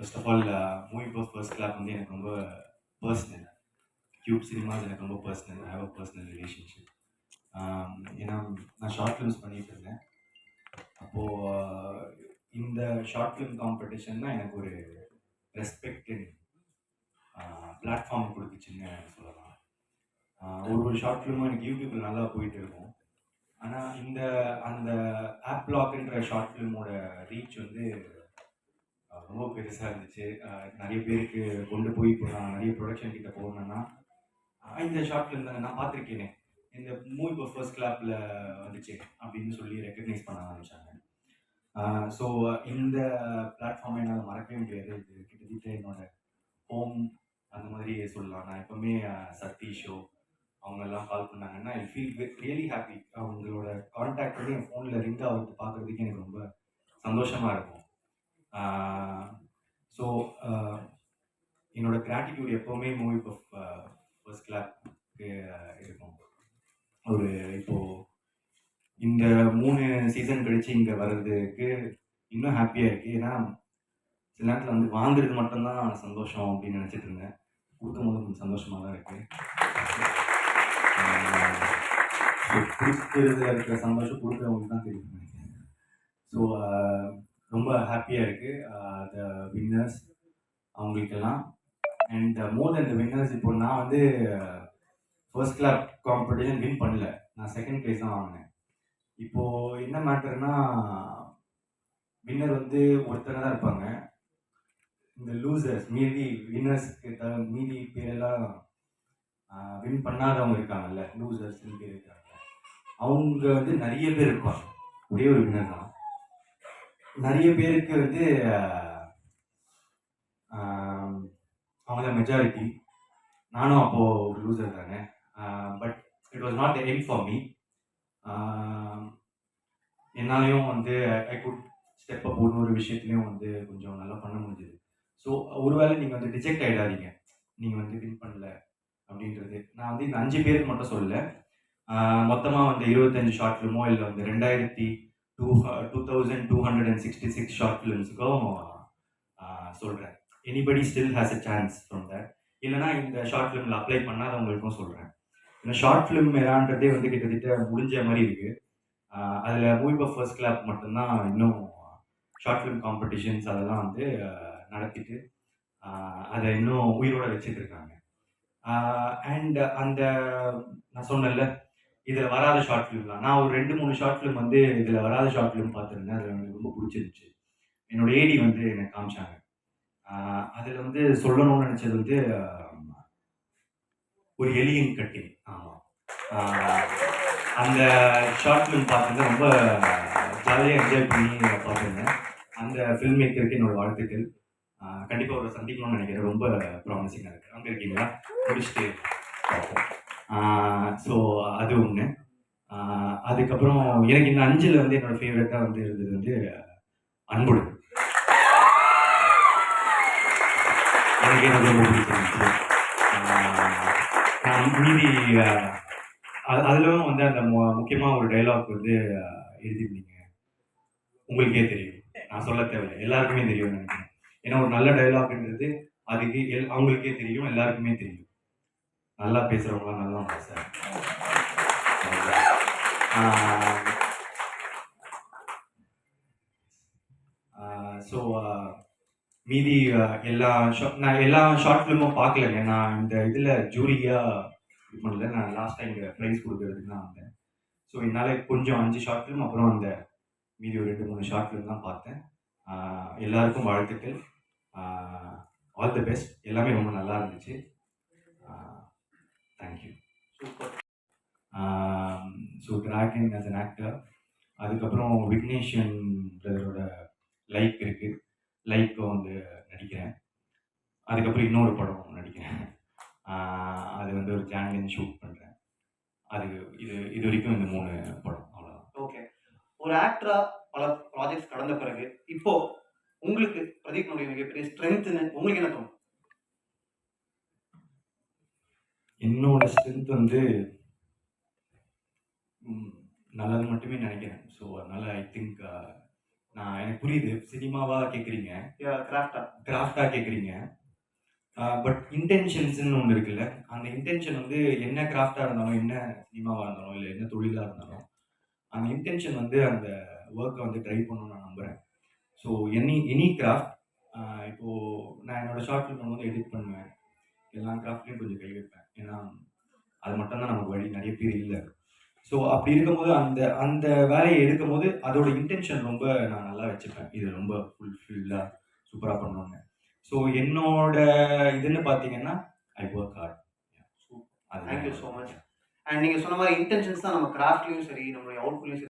First of all movie பர் first clap வந்து எனக்கு ரொம்ப பர்சனல் கியூப் சினிமாஸ் எனக்கு ரொம்ப personal have a personal relationship ஏன்னா நான் ஷார்ட் ஃபிலிம்ஸ் பண்ணிட்டு இருந்தேன். அப்போது uh, இந்த ஷார்ட் ஃபிலிம் காம்படிஷன் தான் எனக்கு ஒரு ரெஸ்பெக்டட் பிளாட்ஃபார்ம் uh, கொடுத்துச்சுன்னு சொல்லலாம். Uh, ஒரு ஒரு ஷார்ட் ஃபிலிமும் எனக்கு யூடியூப்பில் நல்லா போயிட்டு இருக்கும். ஆனால் இந்த அந்த ஆப் லாக்ன்ற ஷார்ட் ஃபிலிமோட ரீச் வந்து ரொம்ப பெருசாக இருந்துச்சு. நிறைய பேருக்கு கொண்டு போய் இப்போ நான் நிறைய ப்ரொடக்ஷன் கிட்ட போனேன்னா இந்த ஷார்ட் இருந்தாங்க நான் பார்த்துருக்கேனே. இந்த மூவி இப்போ ஃபர்ஸ்ட் கிளாப்பில் வந்துச்சு அப்படின்னு சொல்லி ரெக்கக்னைஸ் பண்ண ஆரம்பிச்சாங்க. ஸோ இந்த பிளாட்ஃபார்மை என்னால் மறக்கவே முடியாது. இது கிட்டத்தட்ட என்னோட ஹோம் அந்த மாதிரி சொல்லலாம். நான் எப்பவுமே அஹ், சதீஷோ அவங்கெல்லாம் கால் பண்ணாங்கன்னா ஐ ஃபீல் ரியலி ஹாப்பி அவங்களோட கான்டாக்ட் வந்து என் ஃபோனில் ரிங் ஆகிறது பார்க்குறதுக்கு எனக்கு ரொம்ப சந்தோஷமாக இருக்கும். ஸோ என்னோட கிராட்டிடியூட் எப்போவுமே மூவி ஃபர்ஸ்ட் கிளாக்கு இருக்கும். ஒரு இப்போது இந்த மூணு சீசன் கழித்து இங்கே வர்றதுக்கு இன்னும் ஹாப்பியாக இருக்குது ஏன்னா சில நேரத்தில் வந்து வாங்குறது மட்டும்தான் சந்தோஷம் அப்படின்னு நினச்சிட்டு இருந்தேன். கொடுக்கும்போது கொஞ்சம் சந்தோஷமாக தான் இருக்குது கொடுக்கறதுல இருக்கிற சந்தோஷம் கொடுக்குறவங்களுக்கு தான் தெரியும் நினைக்கிறேன். ஸோ ரொம்ப ஹாப்பியாக இருக்குது த வின்னர்ஸ் அவங்களுக்கெல்லாம். And more than the winners இப்போ நான் வந்து ஃபர்ஸ்ட் கிளாப் காம்படிஷன் வின் பண்ணல. நான் செகண்ட் ப்ரைஸ் தான் வாங்கினேன். இப்போது என்ன மேட்டர்னா வின்னர் வந்து ஒருத்தர் தான் இருப்பாங்க. இந்த லூசர்ஸ் மீதி வின்னர்ஸ்க்கு த மீதி பேரெல்லாம் வின் பண்ணாதவங்க இருக்காங்கல்ல லூசர்ஸ் பேர் இருக்காங்க அவங்க வந்து நிறைய பேர் இருப்பாங்க. ஒரே ஒரு வின்னர் தான். நிறைய பேருக்கு வந்து அவங்க தான் மெஜாரிட்டி நானும் அப்போது ஒரு லூசர் தானே. பட் இட் வாஸ் நாட் என் ஃபார் மீ என்னாலையும் வந்து ஐ குட் ஸ்டெப்பை போடணும் ஒரு விஷயத்துலையும் வந்து கொஞ்சம் நல்லா பண்ண முடிஞ்சது. ஸோ ஒருவேளை நீங்கள் வந்து ரிஜெக்ட் ஆகிடாதீங்க நீங்கள் வந்து வின் பண்ணல அப்படின்றது. நான் வந்து இந்த அஞ்சு பேருக்கு மட்டும் சொல்லலை. மொத்தமாக வந்து இருபத்தஞ்சு ஷார்ட் ஃபிலிமோ இல்லை வந்து ரெண்டாயிரத்தி two two thousand two hundred and sixty six short ஃபிலிம்ஸுக்கும் சொல்கிறேன் anybody still has a chance from that இல்லைனா இந்த ஷார்ட் ஃபிலிமில் அப்ளை பண்ணாதவங்களுக்கும் சொல்கிறேன் இந்த ஷார்ட் ஃபிலிம் எரான்றதே வந்து கிட்டத்தட்ட முடிஞ்ச மாதிரி இருக்குது அதில் மூவி பஃப் ஃபர்ஸ்ட் கிளாப் மட்டும்தான் இன்னும் ஷார்ட் ஃபிலிம் காம்படிஷன்ஸ் அதெல்லாம் வந்து uh, நடத்திட்டு uh, அதை இன்னும் உயிரோட வச்சுட்டு இருக்காங்க. Uh, அண்ட் அந்த நான் சொன்னேன்ல இதில் வராத ஷார்ட் ஃபிலிம்லாம் நான் ஒரு ரெண்டு மூணு ஷார்ட் ஃபிலிம் வந்து இதில் வராத ஷார்ட் ஃபிலிம் பார்த்துருந்தேன். அதில் எனக்கு ரொம்ப பிடிச்சிருந்துச்சு. என்னோட ஏடி வந்து எனக்கு காமிச்சாங்க. அதில் வந்து சொல்லணும்னு நினச்சது வந்து ஒரு எலியின் கட்டிங் ஆமாம் அந்த ஷார்ட் ஃபிலிம் பார்த்துட்டு ரொம்ப ஜாலியாக என்ஜாய் பண்ணி பார்த்துருந்தேன். அந்த ஃபில்ம் மேக்கருக்கு என்னோட வாழ்த்துக்கள். கண்டிப்பாக ஒரு சந்திக்கணும்னு நினைக்கிறேன். ரொம்ப ப்ராமிசிங்காக இருக்குது அங்கே இருக்கீங்களா? முடிச்சுட்டு பார்ப்போம். ஸோ அது ஒன்று அதுக்கப்புறம் எனக்கு இந்த அஞ்சில் வந்து என்னோட ஃபேவரட்டாக வந்து இருந்தது வந்து அன்புடன். எனக்கு எனக்கு ரொம்ப பிடிச்சிருந்துச்சு. நான் மீதி அதுலவும் அது வந்து அந்த மு- ஒரு டைலாக் வந்து எழுதியிருந்தீங்க. உங்களுக்கே தெரியும். நான் சொல்ல தேவையில்லை. எல்லாருக்குமே தெரியும் நினைக்கிறேன். ஏன்னா ஒரு நல்ல டைலாக்ன்றது அதுக்கு எல் அவங்களுக்கே தெரியும் எல்லாருக்குமே தெரியும். நல்லா பேசுகிறவங்களாம் நல்லா பேசுகிறேன் ஸோ மீதி எல்லா ஷார்ட் நான் எல்லா ஷார்ட் ஃபிலிமும் பார்க்கலங்க. நான் இந்த இதில் ஜூரியாக இது பண்ணல. நான் லாஸ்ட் டைம் ப்ரைஸ் கொடுக்கறதுக்கு தான் வந்தேன். ஸோ என்னால் கொஞ்சம் அஞ்சு ஷார்ட் ஃபிலிம் அப்புறம் அந்த மீதி ஒரு ரெண்டு மூணு ஷார்ட் ஃபிலிம் தான் பார்த்தேன். எல்லாருக்கும் வாழ்த்துக்கள். ஆல் தி பெஸ்ட் எல்லாமே ரொம்ப நல்லா இருந்துச்சு. Thank you super so Dragon as an actor அதுக்கப்புறம் விக்னேஷன் பிரதரோட லைக் இருக்குது லைக்கும் வந்து நடிக்கிறேன். அதுக்கப்புறம் இன்னொரு படம் நடிக்கிறேன். அது வந்து ஒரு ஜாங்கன் ஷூட் பண்ணுறேன் அது இது இது வரைக்கும் இந்த மூணு படம் அவ்வளோதான் ஓகே ஒரு ஆக்டராக பல ப்ராஜெக்ட்ஸ் கடந்த பிறகு இப்போ உங்களுக்கு பிரதீப்னுடைய மிகப்பெரிய ஸ்ட்ரென்த்துன்னு உங்களுக்கு என்ன தோணும்? என்னோட ஸ்ட்ரென்த் வந்து நல்லது மட்டுமே நினைக்கிறேன். ஸோ அதனால் ஐ திங்க் நான் எனக்கு புரியுது. சினிமாவா கேட்குறீங்க கிராஃப்டா கிராஃப்டா கேட்குறீங்க பட் இன்டென்ஷன்ஸ்னு ஒன்று இருக்குல்ல. அந்த இன்டென்ஷன் வந்து என்ன கிராஃப்டாக இருந்தாலும் என்ன சினிமாவாக இருந்தாலும் இல்லை என்ன தொழிலாக இருந்தாலும் அந்த இன்டென்ஷன் வந்து அந்த ஒர்க்கை வந்து ட்ரை பண்ணணும்னு நான் நம்புகிறேன் ஸோ எனி எனி கிராஃப்ட் இப்போது நான் என்னோட ஷார்ட் ஃபிலிம் வந்து எடிட் பண்ணுவேன். எல்லா கிராஃப்ட்லேயும் கொஞ்சம் கை வைப்பேன். ஏன்னா அது மட்டும்தான் நமக்கு வழி. நிறைய பேர் இல்லை. ஸோ அப்படி இருக்கும்போது அந்த அந்த வேலையை எடுக்கும்போது அதோட இன்டென்ஷன் ரொம்ப நான் நல்லா வச்சுப்பேன். இது ரொம்ப ஃபுல்ஃபில்லாக சூப்பராக பண்ணணும்னு ஸோ என்னோட இதுன்னு பார்த்தீங்கன்னா I work hard thank you so much and நீங்கள் சொன்ன மாதிரி இன்டென்ஷன்ஸ் தான் நம்ம கிராஃப்ட்லையும் சரி நம்மளுடைய அவுட்புட்லையும் சரி